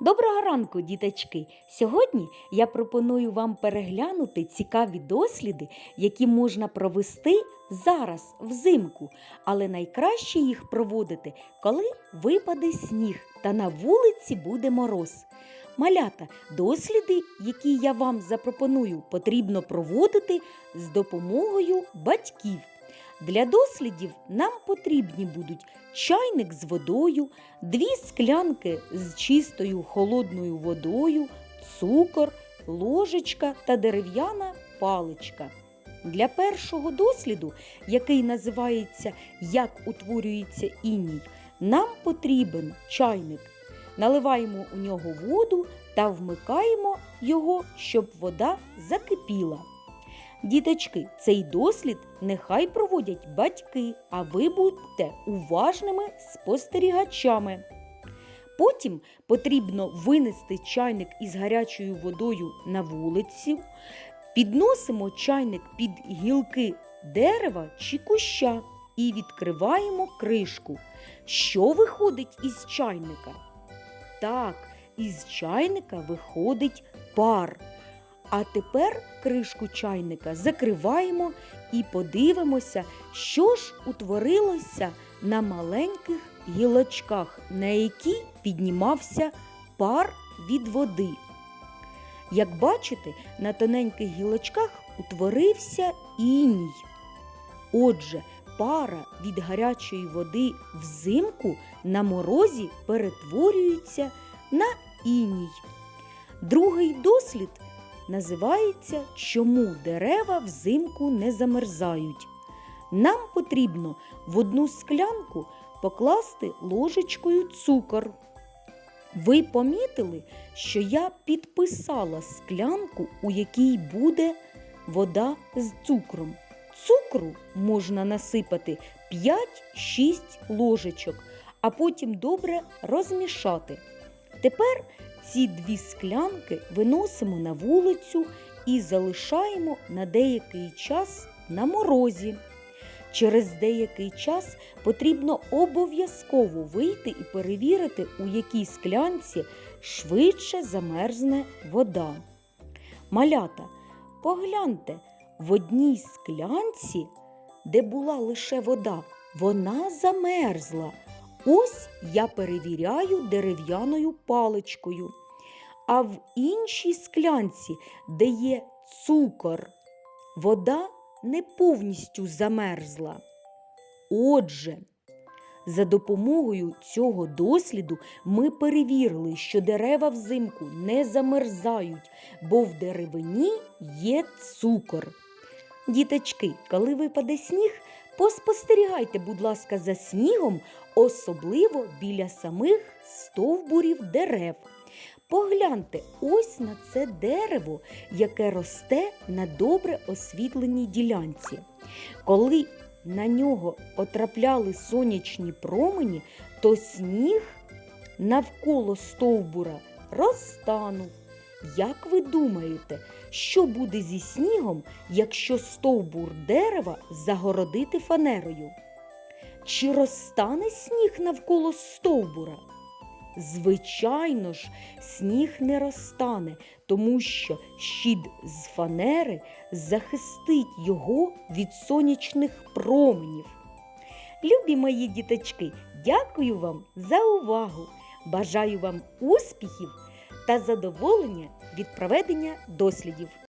Доброго ранку, діточки! Сьогодні я пропоную вам переглянути цікаві досліди, які можна провести зараз взимку, але найкраще їх проводити, коли випаде сніг та на вулиці буде мороз. Малята, досліди, які я вам запропоную, потрібно проводити з допомогою батьків. Для дослідів нам потрібні будуть чайник з водою, дві склянки з чистою холодною водою, цукор, ложечка та дерев'яна паличка. Для першого досліду, який називається Як утворюється іній, нам потрібен чайник. Наливаємо у нього воду та вмикаємо його, щоб вода закипіла. Діточки, цей дослід нехай проводять батьки, а ви будьте уважними спостерігачами. Потім потрібно винести чайник із гарячою водою на вулицю, підносимо чайник під гілки дерева чи куща і відкриваємо кришку. Що виходить із чайника? Так, із чайника виходить пар. А тепер кришку чайника закриваємо і подивимося, що ж утворилося на маленьких гілочках, на які піднімався пар від води. Як бачите, на тоненьких гілочках утворився іній. Отже, пара від гарячої води взимку на морозі перетворюється на іній. Другий дослід називається Чому дерева взимку не замерзають. Нам потрібно в одну склянку покласти ложечкою цукор. Ви помітили, що я підписала склянку, у якій буде вода з цукром. Цукру можна насипати 5-6 ложечок, а потім добре розмішати. Тепер ці дві склянки виносимо на вулицю і залишаємо на деякий час на морозі. Через деякий час потрібно обов'язково вийти і перевірити, у якій склянці швидше замерзне вода. Малята, погляньте, в одній склянці, де була лише вода, вона замерзла. Ось я перевіряю дерев'яною паличкою. А в іншій склянці, де є цукор, вода не повністю замерзла. Отже, за допомогою цього досліду ми перевірили, що дерева взимку не замерзають, бо в деревині є цукор. Діточки, коли випаде сніг, поспостерігайте, будь ласка, за снігом, особливо біля самих стовбурів дерев. Погляньте ось на це дерево, яке росте на добре освітленій ділянці. Коли на нього потрапляли сонячні промені, то сніг навколо стовбура розтанув. Як ви думаєте, що буде зі снігом, якщо стовбур дерева загородити фанерою? Чи розтане сніг навколо стовбура? Звичайно ж, сніг не розтане, тому що щит з фанери захистить його від сонячних променів. Любі мої діточки, дякую вам за увагу! Бажаю вам успіхів та задоволення від проведення дослідів.